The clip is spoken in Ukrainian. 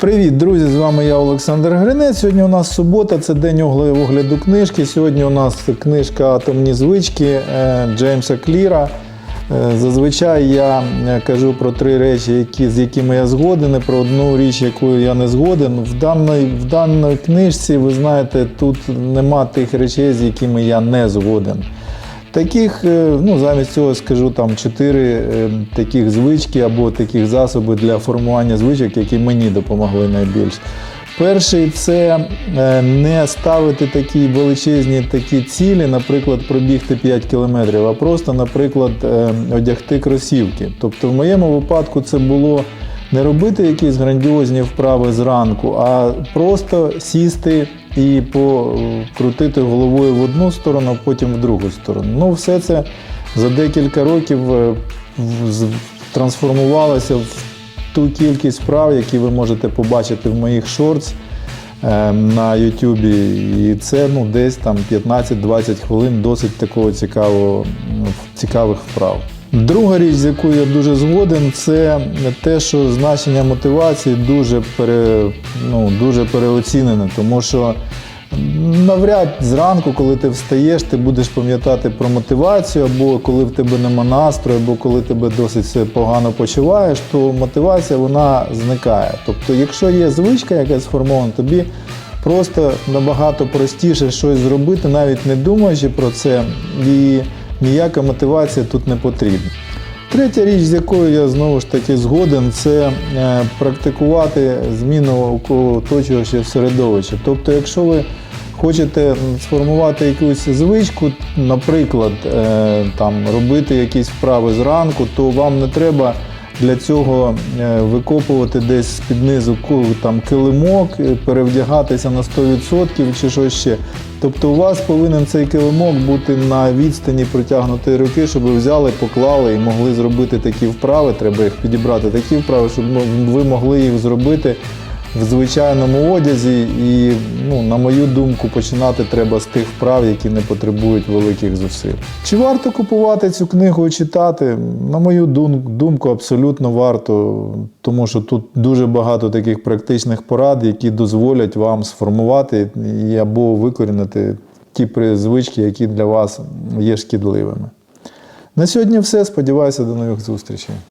Привіт, друзі! З вами я Олександр Гринець. Сьогодні у нас субота, це день огляду книжки. Сьогодні у нас книжка Атомні звички е, Джеймса Кліра. Е, Зазвичай я е, кажу про три речі, які, з якими я згоден, і про одну річ, якою я не згоден. В даній, в даній книжці, ви знаєте, тут нема тих речей, з якими я не згоден. Таких, е, ну замість цього скажу там чотири е, таких звички або таких засоби для формування звичок, які мені допомогли найбільш. Перший це е, не ставити такі величезні такі цілі, наприклад, пробігти 5 кілометрів, а просто, наприклад, одягти кросівки. Тобто, в моєму випадку це було не робити якісь грандіозні вправи зранку, а просто сісти і покрутити головою в одну сторону, а потім в другу сторону. Ну, все це за декілька років е, трансформувалося в ту кількість вправ, які ви можете побачити в моїх шортс е, на Ютубі. І це ну, десь там 15-20 хвилин досить такого цікавого, цікавих вправ. Друга річ, з якою я дуже згоден, це те, що значення мотивації дуже, пере, ну, дуже переоцінене, тому що навряд зранку, коли ти встаєш, ти будеш пам'ятати про мотивацію, або коли в тебе нема настрою, або коли тебе досить погано почуваєш, то мотивація вона зникає. Тобто, якщо є звичка якась сформована, тобі просто набагато простіше щось зробити, навіть не думаючи про це, і ніяка мотивація тут не потрібна. Третя річ, з якою я знову ж таки згоден, це е, практикувати зміну оточуючого середовища. Тобто, якщо ви хочете сформувати якусь звичку, наприклад, е, там, робити якісь вправи зранку, то вам не треба для цього е, викопувати десь з-під низу ку- там, килимок, е, перевдягатися на 100% чи що ще. Тобто у вас повинен цей килимок бути на відстані протягнутої руки, щоб ви взяли, поклали і могли зробити такі вправи. Треба їх підібрати такі вправи, щоб мо- ви могли їх зробити в звичайному одязі. І, ну, на мою думку, починати треба з тих вправ, які не потребують великих зусиль. Чи варто купувати цю книгу і читати? На мою думку, абсолютно варто, тому що тут дуже багато таких практичних порад, які дозволять вам сформувати і або викорінити ті при- звички, які для вас є шкідливими. На сьогодні все. Сподіваюся, до нових зустрічей.